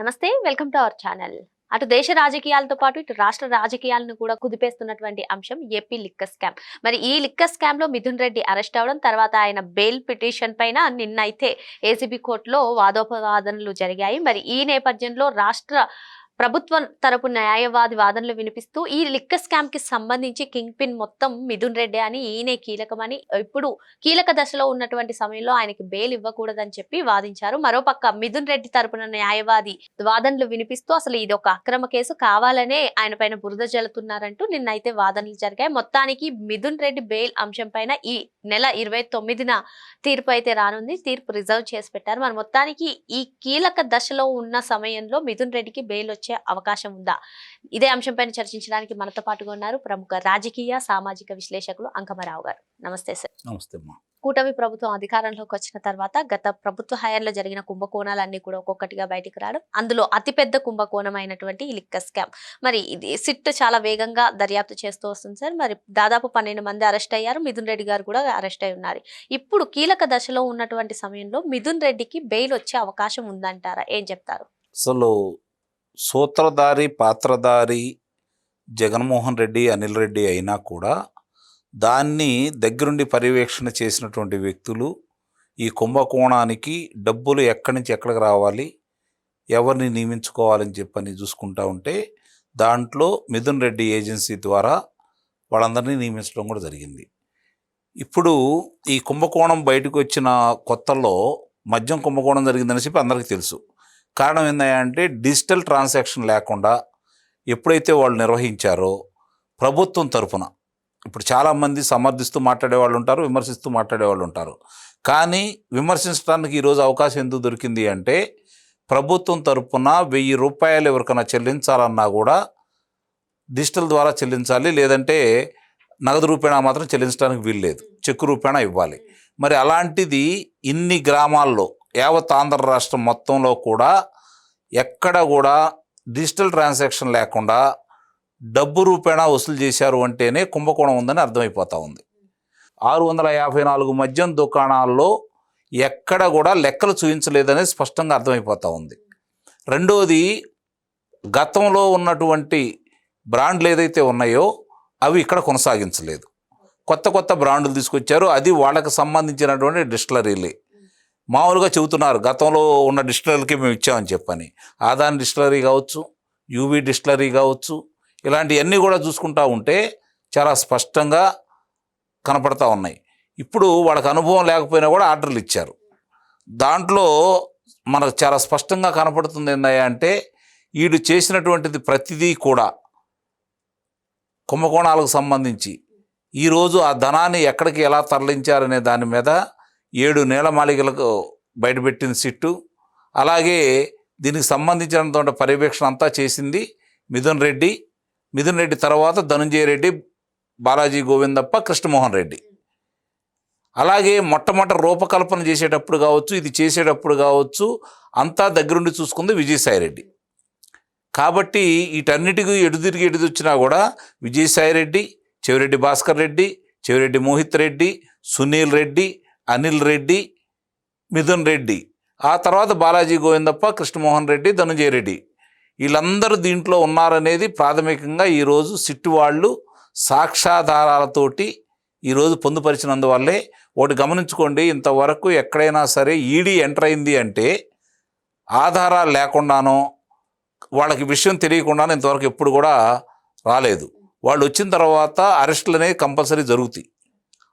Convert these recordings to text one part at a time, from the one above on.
నమస్తే welcome to our channel. అటు దేశ రాజకీయాలతో పాటు ఇటు రాష్ట్ర రాజకీయాలను కూడా కుదిపేస్తున్నటువంటి అంశం ఏపీ లిక్కర్ స్కామ్. మరి ఈ లిక్కర్ స్కామ్లో మిథున్ రెడ్డి అరెస్ట్ అవడం తర్వాత ఆయన బెయిల్ పిటిషన్ పైన నిన్న అయితే ఏసీబీ కోర్టులో వాదోపవాదనలు జరిగాయి. మరి ఈ నేపథ్యంలో రాష్ట్ర ప్రభుత్వం తరపు న్యాయవాది వాదనలు వినిపిస్తూ ఈ లిక్క స్కామ్కి సంబంధించి కింగ్ పిన్ మొత్తం మిథున్ రెడ్డి అని ఈయనే కీలకమని ఇప్పుడు కీలక దశలో ఉన్నటువంటి సమయంలో ఆయనకి బెయిల్ ఇవ్వకూడదని చెప్పి వాదించారు. మరోపక్క మిథున్ రెడ్డి తరపున న్యాయవాది వాదనలు వినిపిస్తూ అసలు ఇది ఒక అక్రమ కేసు కావాలనే ఆయన పైన బురద జల్లుతున్నారంటూ నిన్నైతే వాదనలు జరిగాయి. మొత్తానికి మిథున్ రెడ్డి బెయిల్ అంశం పైన ఈ నెల ఇరవై తొమ్మిదిన తీర్పు అయితే రానుంది. తీర్పు రిజర్వ్ చేసి పెట్టారు. మరి మొత్తానికి ఈ కీలక దశలో ఉన్న సమయంలో మిథున్ రెడ్డికి బెయిల్ వచ్చే అవకాశం ఉందా? ఇదే అంశంపైన చర్చించడానికి మనతో పాటుగా ఉన్నారు ప్రముఖ రాజకీయ సామాజిక విశ్లేషకులు అంకమరావు గారు. నమస్తే సార్. నమస్తే కూటమి ప్రభుత్వం అధికారంలోకి వచ్చిన తర్వాత గత ప్రభుత్వ హయాంలో జరిగిన కుంభకోణాలన్నీ కూడా ఒక్కొక్కటిగా బయటికి రావడం అందులో అతిపెద్ద కుంభకోణం అయినటువంటి ఈ లిక్కర్ స్కామ్. మరి ఇది సిట్ చాలా వేగంగా దర్యాప్తు చేస్తూ వస్తుంది సార్. మరి దాదాపు పన్నెండు మంది అరెస్ట్ అయ్యారు. మిథున్ రెడ్డి గారు కూడా అరెస్ట్ అయి ఉన్నారు. ఇప్పుడు కీలక దశలో ఉన్నటువంటి సమయంలో మిథున్ రెడ్డికి బెయిల్ వచ్చే అవకాశం ఉందంటారా? ఏం చెప్తారు? అసలు సూత్రధారి పాత్రధారి జగన్మోహన్ రెడ్డి అనిల్ రెడ్డి అయినా కూడా దాన్ని దగ్గరుండి పర్యవేక్షణ చేసినటువంటి వ్యక్తులు ఈ కుంభకోణానికి డబ్బులు ఎక్కడి నుంచి ఎక్కడికి రావాలి ఎవరిని నియమించుకోవాలని చెప్పని చూసుకుంటా ఉంటే దాంట్లో మిథున్ రెడ్డి ఏజెన్సీ ద్వారా వాళ్ళందరినీ నియమించడం కూడా జరిగింది. ఇప్పుడు ఈ కుంభకోణం బయటకు వచ్చిన కొత్తలో మద్యం కుంభకోణం జరిగిందని చెప్పి అందరికీ తెలుసు. కారణం ఏంటంటే డిజిటల్ ట్రాన్సాక్షన్ లేకుండా ఎప్పుడైతే వాళ్ళు నిర్వహించారో ప్రభుత్వం తరపున ఇప్పుడు చాలామంది సమర్థిస్తూ మాట్లాడే వాళ్ళు ఉంటారు విమర్శిస్తూ మాట్లాడే వాళ్ళు ఉంటారు. కానీ విమర్శించడానికి ఈరోజు అవకాశం ఎందుకు దొరికింది అంటే ప్రభుత్వం తరఫున వెయ్యి రూపాయలు ఎవరికైనా చెల్లించాలన్నా కూడా డిజిటల్ ద్వారా చెల్లించాలి లేదంటే నగదు రూపేణా మాత్రం చెల్లించడానికి వీల్లేదు. చెక్కు రూపేణా ఇవ్వాలి. మరి అలాంటిది ఇన్ని గ్రామాల్లో యావత్ ఆంధ్ర రాష్ట్రం మొత్తంలో కూడా ఎక్కడ కూడా డిజిటల్ ట్రాన్సాక్షన్ లేకుండా డబ్బు రూపేణా వసూలు చేశారు అంటేనే కుంభకోణం ఉందని అర్థమైపోతూ ఉంది. ఆరు వందల యాభై నాలుగు మద్యం దుకాణాల్లో ఎక్కడ కూడా లెక్కలు చూపించలేదని స్పష్టంగా అర్థమైపోతూ ఉంది. రెండోది గతంలో ఉన్నటువంటి బ్రాండ్లు ఏదైతే ఉన్నాయో అవి ఇక్కడ కొనసాగించలేదు. కొత్త కొత్త బ్రాండ్లు తీసుకొచ్చారు. అది వాళ్ళకి సంబంధించినటువంటి డిస్టిలరీలే. మామూలుగా చెబుతున్నారు గతంలో ఉన్న డిస్టిలరీకి మేము ఇచ్చామని చెప్పని. ఆదాన్ డిస్టిలరీ కావచ్చు యూబీ డిస్టిలరీ కావచ్చు ఇలాంటివన్నీ కూడా చూసుకుంటా ఉంటే చాలా స్పష్టంగా కనపడతా ఉన్నాయి. ఇప్పుడు వాళ్ళకి అనుభవం లేకపోయినా కూడా ఆర్డర్లు ఇచ్చారు. దాంట్లో మనకు చాలా స్పష్టంగా కనపడుతుంది ఏందయ్యా అంటే వీడు చేసినటువంటిది ప్రతిదీ కూడా కుంభకోణాలకు సంబంధించి ఈరోజు ఆ ధనాన్ని ఎక్కడికి ఎలా తరలించారనే దాని మీద ఏడు నేలమాలికలకు బయటపెట్టిన సిట్టు. అలాగే దీనికి సంబంధించినంత పర్యవేక్షణ అంతా చేసింది మిథున్ రెడ్డి. మిథున్ రెడ్డి తర్వాత ధనుంజయ రెడ్డి బాలాజీ గోవిందప్ప కృష్ణమోహన్ రెడ్డి. అలాగే మొట్టమొదటి రూపకల్పన చేసేటప్పుడు కావచ్చు ఇది చేసేటప్పుడు కావచ్చు అంతా దగ్గరుండి చూసుకుంది విజయసాయి రెడ్డి. కాబట్టి వీటన్నిటికీ ఎడుదిరిగి ఎడుదొచ్చినా వచ్చినా కూడా విజయసాయి రెడ్డి చెవిరెడ్డి భాస్కర్ రెడ్డి చెవిరెడ్డి మోహిత్ రెడ్డి సునీల్ రెడ్డి అనిల్ రెడ్డి మిథున్ రెడ్డి ఆ తర్వాత బాలాజీ గోవిందప్ప కృష్ణమోహన్ రెడ్డి ధనుంజయ రెడ్డి. వీళ్ళందరూ దీంట్లో ఉన్నారనేది ప్రాథమికంగా ఈరోజు సిట్టు వాళ్ళు సాక్ష్యాధారాలతోటి ఈరోజు పొందుపరిచినందువల్లే ఒకటి గమనించుకోండి ఇంతవరకు ఎక్కడైనా సరే ఈడీ ఎంటర్ అయింది అంటే ఆధారాలు లేకుండానో వాళ్ళకి విషయం తెలియకుండానో ఇంతవరకు ఎప్పుడు కూడా రాలేదు. వాళ్ళు వచ్చిన తర్వాత అరెస్టులు అనేవి కంపల్సరీ జరుగుతాయి.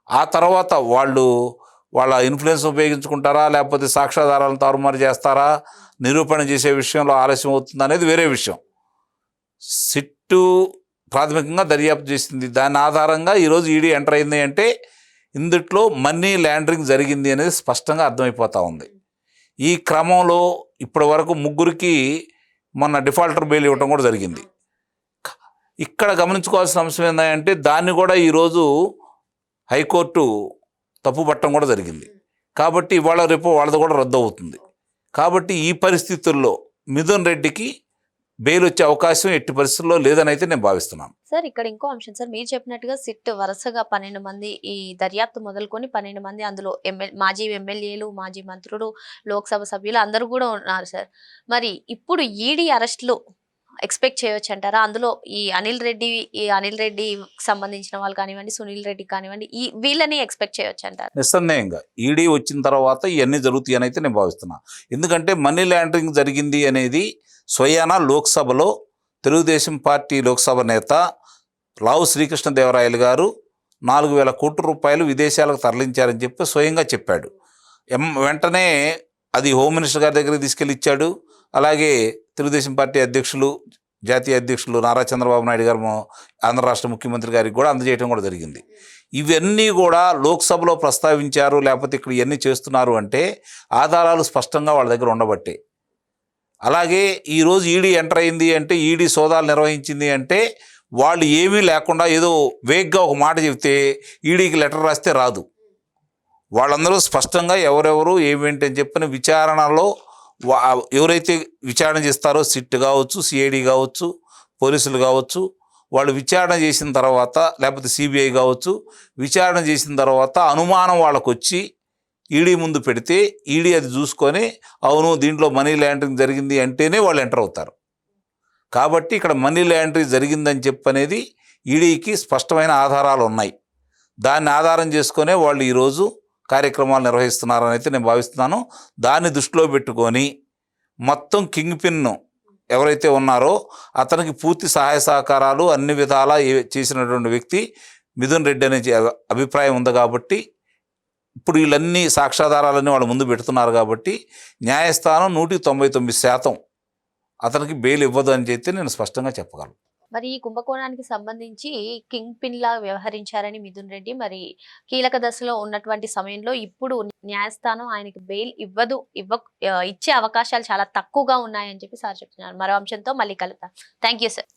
ఆ తర్వాత వాళ్ళు వాళ్ళ ఇన్ఫ్లుయెన్స్ ఉపయోగించుకుంటారా? లేకపోతే సాక్ష్యాధారాలను తారుమారు చేస్తారా? నిరూపణ చేసే విషయంలో ఆలస్యం అవుతుంది అనేది వేరే విషయం. సిట్టు ప్రాథమికంగా దర్యాప్తు చేసింది. దాని ఆధారంగా ఈరోజు ఈడీ ఎంటర్ అయింది అంటే ఇందుట్లో మనీ ల్యాండరింగ్ జరిగింది అనేది స్పష్టంగా అర్థమైపోతూ ఉంది. ఈ క్రమంలో ఇప్పటి వరకు ముగ్గురికి మొన్న డిఫాల్టర్ బెయిల్ ఇవ్వడం కూడా జరిగింది. ఇక్కడ గమనించుకోవాల్సిన అంశం ఏంటంటే దాన్ని కూడా ఈరోజు హైకోర్టు తప్పుపట్టడం కూడా జరిగింది. కాబట్టి ఇవాళ రేపు వాళ్ళది కూడా రద్దు అవుతుంది కాబట్టి ఈ పరిస్థితుల్లో మిథున్ రెడ్డికి బెయిల్ వచ్చే అవకాశం ఎట్టి పరిస్థితుల్లో లేదని అయితే నేను భావిస్తున్నాను. సార్ ఇక్కడ ఇంకో అంశం. సార్ మీరు చెప్పినట్టుగా సిట్ వరుసగా పన్నెండు మంది ఈ దర్యాప్తు మొదలుకొని పన్నెండు మంది అందులో ఎమ్మెల్ మాజీ ఎమ్మెల్యేలు మాజీ మంత్రులు లోక్సభ సభ్యులు అందరూ కూడా ఉన్నారు సార్. మరి ఇప్పుడు ఈడీ అరెస్టులు ఎక్స్పెక్ట్ చేయొచ్చు అంటారా? అందులో ఈ అనిల్ రెడ్డి ఈ అనిల్ రెడ్డి సంబంధించిన వాళ్ళు కానివ్వండి సునీల్ రెడ్డి కానివ్వండి ఈ వీళ్ళని ఎక్స్పెక్ట్ చేయొచ్చు అంటారు? నిస్సందేహంగా ఈడీ వచ్చిన తర్వాత ఇవన్నీ జరుగుతాయని అయితే నేను భావిస్తున్నా. ఎందుకంటే మనీ లాండరింగ్ జరిగింది అనేది స్వయాన లోక్సభలో తెలుగుదేశం పార్టీ లోక్సభ నేత లావు శ్రీకృష్ణదేవరాయలు గారు నాలుగు వేల కోట్ల రూపాయలు విదేశాలకు తరలించారని చెప్పి స్వయంగా చెప్పాడు. ఎం వెంటనే అది హోమ్ మినిస్టర్ గారి దగ్గరికి తీసుకెళ్ళి ఇచ్చాడు. అలాగే తెలుగుదేశం పార్టీ అధ్యక్షులు జాతీయ అధ్యక్షులు నారా చంద్రబాబు నాయుడు గారు ఆంధ్ర రాష్ట్ర ముఖ్యమంత్రి గారికి కూడా అందజేయడం కూడా జరిగింది. ఇవన్నీ కూడా లోక్సభలో ప్రస్తావించారు లేకపోతే ఇక్కడ ఇవన్నీ చేస్తున్నారు అంటే ఆధారాలు స్పష్టంగా వాళ్ళ దగ్గర ఉండబట్టే. అలాగే ఈరోజు ఈడీ ఎంటర్ అయింది అంటే ఈడీ సోదాలు నిర్వహించింది అంటే వాళ్ళు ఏమీ లేకుండా ఏదో వేగ్గా ఒక మాట చెప్తే ఈడీకి లెటర్ రాస్తే రాదు. వాళ్ళందరూ స్పష్టంగా ఎవరెవరు ఏమేంటి అని చెప్పిన విచారణలో ఎవరైతే విచారణ చేస్తారో సిట్ కావచ్చు సిఐడి కావచ్చు పోలీసులు కావచ్చు వాళ్ళు విచారణ చేసిన తర్వాత లేకపోతే సిబిఐ కావచ్చు విచారణ చేసిన తర్వాత అనుమానం వాళ్ళకు వచ్చి ఈడీ ముందు పెడితే ఈడీ అది చూసుకొని అవును దీంట్లో మనీ ల్యాండరింగ్ జరిగింది అంటేనే వాళ్ళు ఎంటర్ అవుతారు. కాబట్టి ఇక్కడ మనీ ల్యాండరింగ్ జరిగిందని చెప్పనేది ఈడీకి స్పష్టమైన ఆధారాలు ఉన్నాయి దాన్ని ఆధారం చేసుకునే వాళ్ళు ఈరోజు కార్యక్రమాలు నిర్వహిస్తున్నారని అయితే నేను భావిస్తున్నాను. దాన్ని దృష్టిలో పెట్టుకొని మొత్తం కింగ్ పిన్ను ఎవరైతే ఉన్నారో అతనికి పూర్తి సహాయ సహకారాలు అన్ని విధాలా చేసినటువంటి వ్యక్తి మిథున్ రెడ్డి అనే అభిప్రాయం ఉంది కాబట్టి ఇప్పుడు వీళ్ళన్ని సాక్ష్యాధారాలన్నీ వాళ్ళ ముందు పెడుతున్నారు కాబట్టి న్యాయస్థానం నూటికి తొంభై తొమ్మిది శాతం అతనికి బెయిల్ ఇవ్వదు అని చెప్పి నేను స్పష్టంగా చెప్పగలను. మరి ఈ కుంభకోణానికి సంబంధించి కింగ్ పిన్ లా వ్యవహరించారని మిథున్ రెడ్డి. మరి కీలక దశలో ఉన్నటువంటి సమయంలో ఇప్పుడు న్యాయస్థానం ఆయనకి బెయిల్ ఇవ్వదు ఇవ్వ ఇచ్చే అవకాశాలు చాలా తక్కువగా ఉన్నాయని చెప్పి సార్ చెప్తున్నారు. మరో అంశంతో మళ్ళీ కలుద్దాం. Thank you sir.